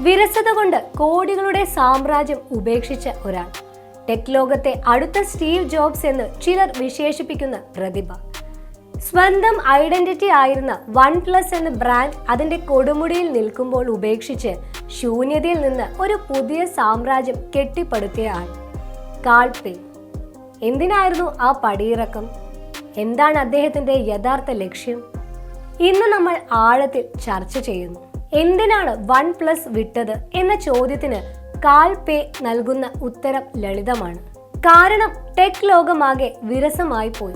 വിരസത കൊണ്ട് കോടികളുടെ സാമ്രാജ്യം ഉപേക്ഷിച്ച ഒരാൾ. ടെക് ലോകത്തെ അടുത്ത സ്റ്റീവ് ജോബ്സ് എന്ന് ചിലർ വിശേഷിപ്പിക്കുന്ന പ്രതിഭ. സ്വന്തം ഐഡന്റിറ്റി ആയിരുന്ന വൺ പ്ലസ് എന്ന ബ്രാൻഡ് അതിന്റെ കൊടുമുടിയിൽ നിൽക്കുമ്പോൾ ഉപേക്ഷിച്ച് ശൂന്യതയിൽ നിന്ന് ഒരു പുതിയ സാമ്രാജ്യം കെട്ടിപ്പടുത്തിയ ആൾ. കാൾപേ എന്തിനായിരുന്നു ആ പടിയിറക്കം? എന്താണ് അദ്ദേഹത്തിന്റെ യഥാർത്ഥ ലക്ഷ്യം? ഇന്ന് നമ്മൾ ആഴത്തിൽ ചർച്ച ചെയ്യുന്നു. എന്തിനാണ് വൺ പ്ലസ് വിട്ടത് എന്ന ചോദ്യത്തിന് കാൽ പേ നൽകുന്ന ഉത്തരം ലളിതമാണ്. കാരണം ടെക് ലോകമാകെ വിരസമായി പോയി.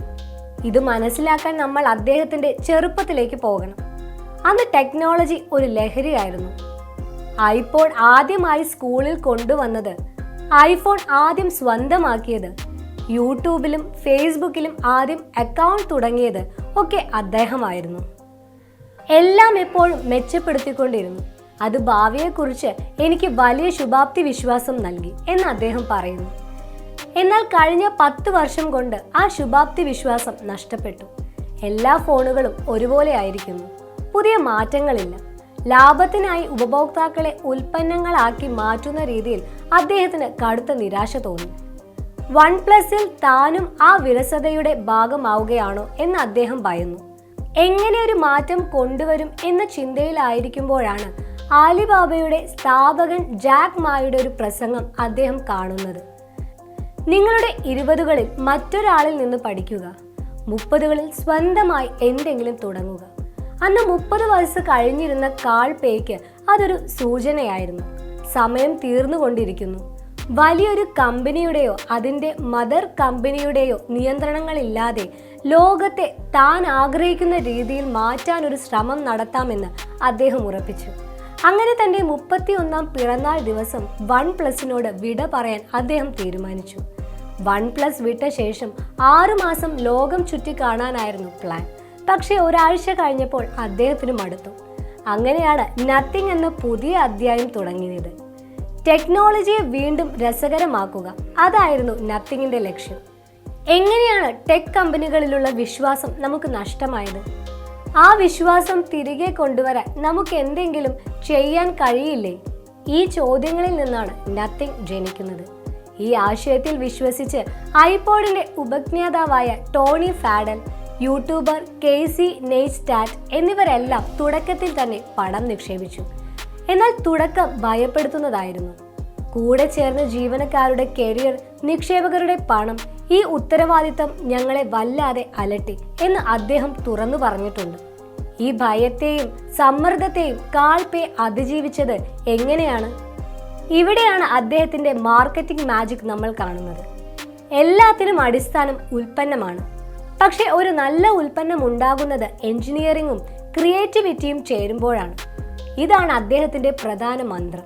ഇത് മനസ്സിലാക്കാൻ നമ്മൾ അദ്ദേഹത്തിന്റെ ചെറുപ്പത്തിലേക്ക് പോകണം. അന്ന് ടെക്നോളജി ഒരു ലഹരിയായിരുന്നു. ഐഫോൺ ആദ്യമായി സ്കൂളിൽ കൊണ്ടുവന്നത് ഐഫോൺ ആദ്യം സ്വന്തമാക്കിയത് യൂട്യൂബിലും ഫേസ്ബുക്കിലും ആദ്യം അക്കൗണ്ട് തുടങ്ങിയത് ഒക്കെ അദ്ദേഹമായിരുന്നു. എല്ലാം എപ്പോഴും മെച്ചപ്പെടുത്തിക്കൊണ്ടിരുന്നു. അത് ഭാവിയെക്കുറിച്ച് എനിക്ക് വലിയ ശുഭാപ്തി വിശ്വാസം നൽകി എന്ന് അദ്ദേഹം പറയുന്നു. എന്നാൽ കഴിഞ്ഞ പത്ത് വർഷം കൊണ്ട് ആ ശുഭാപ്തി വിശ്വാസം നഷ്ടപ്പെട്ടു. എല്ലാ ഫോണുകളും ഒരുപോലെ ആയിരിക്കുന്നു. പുതിയ മാറ്റങ്ങളില്ല. ലാഭത്തിനായി ഉപഭോക്താക്കളെ ഉൽപ്പന്നങ്ങളാക്കി മാറ്റുന്ന രീതിയിൽ അദ്ദേഹത്തിന് കടുത്ത നിരാശ തോന്നി. വൺ പ്ലസിൽ താനും ആ വിരസതയുടെ ഭാഗമാവുകയാണോ എന്ന് അദ്ദേഹം ഭയന്നു. എങ്ങനെ ഒരു മാറ്റം കൊണ്ടുവരും എന്ന ചിന്തയിലായിരിക്കുമ്പോഴാണ് ആലിബാബയുടെ സ്ഥാപകൻ ജാക്ക് മായുടെ ഒരു പ്രസംഗം അദ്ദേഹം കാണുന്നത്. നിങ്ങളുടെ ഇരുപതുകളിൽ മറ്റൊരാളിൽ നിന്ന് പഠിക്കുക. മുപ്പതുകളിൽ സ്വന്തമായി എന്തെങ്കിലും തുടങ്ങുക. അന്ന് മുപ്പത് വയസ്സ് കഴിഞ്ഞിരുന്ന കാൾ പേയ്ക്ക് അതൊരു സൂചനയായിരുന്നു. സമയം തീർന്നുകൊണ്ടിരിക്കുന്നു. വലിയൊരു കമ്പനിയുടെയോ അതിന്റെ മദർ കമ്പനിയുടെയോ നിയന്ത്രണങ്ങളില്ലാതെ ലോകത്തെ താൻ ആഗ്രഹിക്കുന്ന രീതിയിൽ മാറ്റാൻ ഒരു ശ്രമം നടത്താമെന്ന് അദ്ദേഹം ഉറപ്പിച്ചു. അങ്ങനെ തന്റെ മുപ്പത്തിയൊന്നാം പിറന്നാൾ ദിവസം വൺ പ്ലസിനോട് വിട പറയാൻ അദ്ദേഹം തീരുമാനിച്ചു. വൺ പ്ലസ് വിട്ട ശേഷം ആറുമാസം ലോകം ചുറ്റി കാണാനായിരുന്നു പ്ലാൻ പക്ഷേ ഒരാഴ്ച കഴിഞ്ഞപ്പോൾ അദ്ദേഹത്തിന് മടുത്തു അങ്ങനെയാണ് നത്തിങ് എന്ന പുതിയ അധ്യായം തുടങ്ങിയത്. ടെക്നോളജിയെ വീണ്ടും രസകരമാക്കുക. അതായിരുന്നു നത്തിങ്ങിന്റെ ലക്ഷ്യം. എങ്ങനെയാണ് ടെക് കമ്പനികളിലുള്ള വിശ്വാസം നമുക്ക് നഷ്ടമായത്? ആ വിശ്വാസം തിരികെ കൊണ്ടുവരാൻ നമുക്ക് എന്തെങ്കിലും ചെയ്യാൻ കഴിയില്ലേ? ഈ ചോദ്യങ്ങളിൽ നിന്നാണ് നത്തിങ് ജനിക്കുന്നത്. ഈ ആശയത്തിൽ വിശ്വസിച്ച് ഐപോഡിന്റെ ഉപജ്ഞാതാവായ Tony Fadell YouTuber Casey Neistat എന്നിവരെല്ലാം തുടക്കത്തിൽ തന്നെ പണം നിക്ഷേപിച്ചു. എന്നാൽ തുടക്കം ഭയപ്പെടുത്തുന്നതായിരുന്നു. കൂടെ ചേർന്ന ജീവനക്കാരുടെ കരിയർ നിക്ഷേപകരുടെ പണം ഈ ഉത്തരവാദിത്തം ഞങ്ങളെ വല്ലാതെ അലട്ടി എന്ന് അദ്ദേഹം തുറന്നു പറഞ്ഞിട്ടുണ്ട്. ഈ ഭയത്തെയും സമ്മർദ്ദത്തെയും കാൾപേ അതിജീവിച്ചത് എങ്ങനെയാണ്? ഇവിടെയാണ് അദ്ദേഹത്തിന്റെ മാർക്കറ്റിംഗ് മാജിക് നമ്മൾ കാണുന്നത്. എല്ലാത്തിനും അടിസ്ഥാനം ഉൽപ്പന്നമാണ്. പക്ഷേ ഒരു നല്ല ഉൽപ്പന്നം ഉണ്ടാകുന്നത് എഞ്ചിനീയറിംഗും ക്രിയേറ്റിവിറ്റിയും ചേരുമ്പോഴാണ്. ഇതാണ് അദ്ദേഹത്തിന്റെ പ്രധാന മന്ത്രം.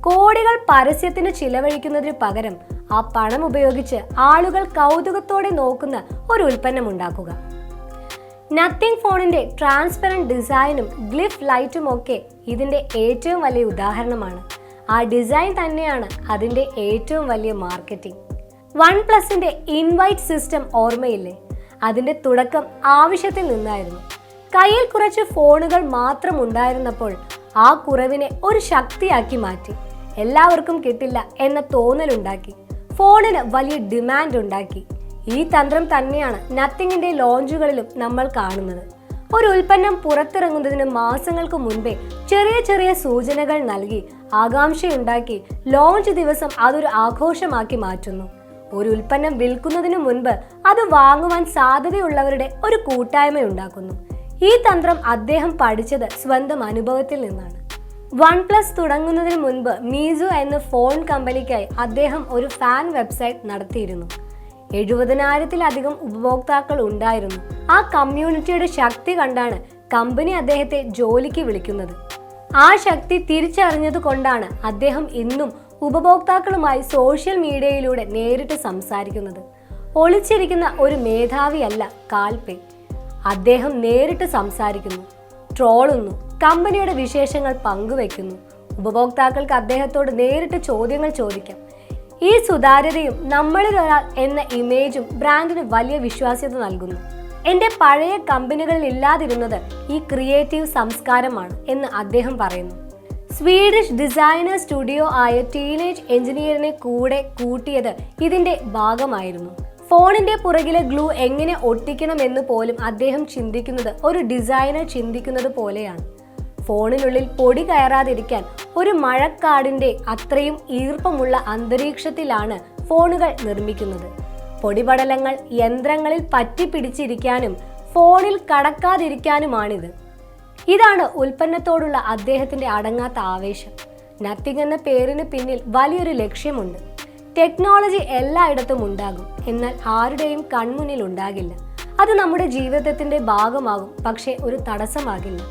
കോടികൾ പരസ്യത്തിന് ചിലവഴിക്കുന്നതിന് പകരം ആ പണം ഉപയോഗിച്ച് ആളുകൾ കൗതുകത്തോടെ നോക്കുന്ന ഒരു ഉൽപ്പന്നം ഉണ്ടാക്കുക. നത്തിങ് ഫോണിന്റെ ട്രാൻസ്പെറന്റ് ഡിസൈനും ഗ്ലിഫ് ലൈറ്റും ഒക്കെ ഇതിന്റെ ഏറ്റവും വലിയ ഉദാഹരണമാണ്. ആ ഡിസൈൻ തന്നെയാണ് അതിന്റെ ഏറ്റവും വലിയ മാർക്കറ്റിംഗ് വൺ പ്ലസിന്റെ ഇൻവൈറ്റ് സിസ്റ്റം ഓർമ്മയില്ലേ? അതിന്റെ തുടക്കം ആവശ്യത്തിൽ നിന്നായിരുന്നു. കയ്യിൽ കുറച്ച് ഫോണുകൾ മാത്രം ഉണ്ടായിരുന്നപ്പോൾ ആ കുറവിനെ ഒരു ശക്തിയാക്കി മാറ്റി. എല്ലാവർക്കും കിട്ടില്ല എന്ന തോന്നലുണ്ടാക്കി. ഫോണിന് വലിയ ഡിമാൻഡ് ഉണ്ടാക്കി. ഈ തന്ത്രം തന്നെയാണ് നത്തിങ്ങിന്റെ ലോഞ്ചുകളിലും നമ്മൾ കാണുന്നത്. ഒരു ഉൽപ്പന്നം പുറത്തിറങ്ങുന്നതിന് മാസങ്ങൾക്ക് മുൻപേ ചെറിയ ചെറിയ സൂചനകൾ നൽകി ആകാംക്ഷയുണ്ടാക്കി ലോഞ്ച് ദിവസം അതൊരു ആഘോഷമാക്കി മാറ്റുന്നു. ഒരു ഉൽപ്പന്നം വിൽക്കുന്നതിന് മുൻപ് അത് വാങ്ങുവാൻ സാധ്യതയുള്ളവരുടെ ഒരു കൂട്ടായ്മ ഉണ്ടാക്കുന്നു ഈ തന്ത്രം അദ്ദേഹം പഠിച്ചത് സ്വന്തം അനുഭവത്തിൽ നിന്നാണ്. വൺ പ്ലസ് തുടങ്ങുന്നതിന് മുൻപ് മീസു എന്ന ഫോൺ കമ്പനിക്കായി അദ്ദേഹം ഒരു ഫാൻ വെബ്സൈറ്റ് നടത്തിയിരുന്നു. എഴുപതിനായിരത്തിലധികം ഉപഭോക്താക്കൾ ഉണ്ടായിരുന്നു. ആ കമ്മ്യൂണിറ്റിയുടെ ശക്തി കണ്ടാണ് കമ്പനി അദ്ദേഹത്തെ ജോലിക്ക് വിളിക്കുന്നത്. ആ ശക്തി തിരിച്ചറിഞ്ഞത് കൊണ്ടാണ് അദ്ദേഹം ഇന്നും ഉപഭോക്താക്കളുമായി സോഷ്യൽ മീഡിയയിലൂടെ നേരിട്ട് സംസാരിക്കുന്നത്. ഒളിച്ചിരിക്കുന്ന ഒരു മേധാവിയല്ല കാൽപേ അദ്ദേഹം നേരിട്ട് സംസാരിക്കുന്നു ട്രോളുന്നു കമ്പനിയുടെ വിശേഷങ്ങൾ പങ്കുവെക്കുന്നു. ഉപഭോക്താക്കൾക്ക് അദ്ദേഹത്തോട് നേരിട്ട് ചോദ്യങ്ങൾ ചോദിക്കാം. ഈ സുതാര്യതയും നമ്മളിൽ ഒരാൾ എന്ന ഇമേജും ബ്രാൻഡിന് വലിയ വിശ്വാസ്യത നൽകുന്നു. എന്റെ പഴയ കമ്പനികളിൽ ഇല്ലാതിരുന്നത് ഈ ക്രിയേറ്റീവ് സംസ്കാരമാണ് എന്ന് അദ്ദേഹം പറയുന്നു. സ്വീഡിഷ് ഡിസൈനർ സ്റ്റുഡിയോ ആയ ടീനേജ് എഞ്ചിനീയറിനെ കൂടെ കൂട്ടിയത് ഇതിന്റെ ഭാഗമായിരുന്നു. ഫോണിന്റെ പുറകിലെ ഗ്ലൂ എങ്ങനെ ഒട്ടിക്കണമെന്ന് പോലും അദ്ദേഹം ചിന്തിക്കുന്നത് ഒരു ഡിസൈനർ ചിന്തിക്കുന്നത് പോലെയാണ്. ഫോണിനുള്ളിൽ പൊടി കയറാതിരിക്കാൻ ഒരു മഴക്കാടിന്റെ അത്രയും ഈർപ്പമുള്ള അന്തരീക്ഷത്തിലാണ് ഫോണുകൾ നിർമ്മിക്കുന്നത്. പൊടിപടലങ്ങൾ യന്ത്രങ്ങളിൽ പറ്റിപ്പിടിച്ചിരിക്കാനും ഫോണിൽ കടക്കാതിരിക്കാനുമാണിത്. ഇതാണ് ഉൽപ്പന്നത്തോടുള്ള അദ്ദേഹത്തിന്റെ അടങ്ങാത്ത ആവേശം. നത്തിങ് എന്ന പേരിന് പിന്നിൽ വലിയൊരു ലക്ഷ്യമുണ്ട്. ടെക്നോളജി എല്ലായിടത്തും ഉണ്ടാകും. എന്നാൽ ആരുടെയും കൺമുന്നിൽ ഉണ്ടാകില്ല. അത് നമ്മുടെ ജീവിതത്തിന്റെ ഭാഗമാകും പക്ഷേ ഒരു തടസ്സമാകില്ല.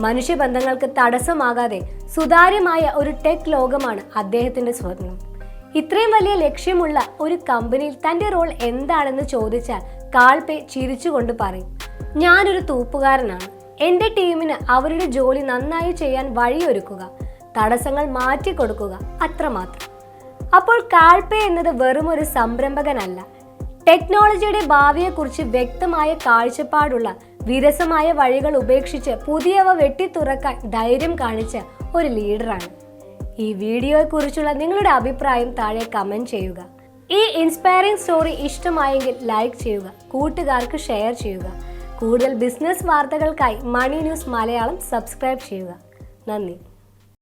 മനുഷ്യബന്ധങ്ങൾക്ക് തടസ്സമാകാതെ സുതാര്യമായ ഒരു ടെക് ലോകമാണ് അദ്ദേഹത്തിന്റെ സ്വപ്നം. ഇത്രയും വലിയ ലക്ഷ്യമുള്ള ഒരു കമ്പനിയിൽ തന്റെ റോൾ എന്താണെന്ന് ചോദിച്ചാൽ കാൾപേ ചിരിച്ചുകൊണ്ട് പറയും ഞാനൊരു തൂപ്പുകാരനാണ്. എന്റെ ടീമിന് അവരുടെ ജോലി നന്നായി ചെയ്യാൻ വഴിയൊരുക്കുക തടസ്സങ്ങൾ മാറ്റിക്കൊടുക്കുക അത്രമാത്രം. അപ്പോൾ കാൾപെ എന്നത് വെറും ഒരു സംരംഭകനല്ല. ടെക്നോളജിയുടെ ഭാവിയെക്കുറിച്ച് വ്യക്തമായ കാഴ്ചപ്പാടുള്ള വിരസമായ വഴികൾ ഉപേക്ഷിച്ച് പുതിയവ വെട്ടിത്തുറക്കാൻ ധൈര്യം കാണിച്ച ഒരു ലീഡറാണ്. ഈ വീഡിയോയെക്കുറിച്ചുള്ള നിങ്ങളുടെ അഭിപ്രായം താഴെ കമന്റ് ചെയ്യുക. ഈ ഇൻസ്പയറിംഗ് സ്റ്റോറി ഇഷ്ടമായെങ്കിൽ ലൈക്ക് ചെയ്യുക കൂട്ടുകാർക്ക് ഷെയർ ചെയ്യുക. കൂടുതൽ ബിസിനസ് വാർത്തകൾക്കായി മണി ന്യൂസ് മലയാളം സബ്സ്ക്രൈബ് ചെയ്യുക. നന്ദി.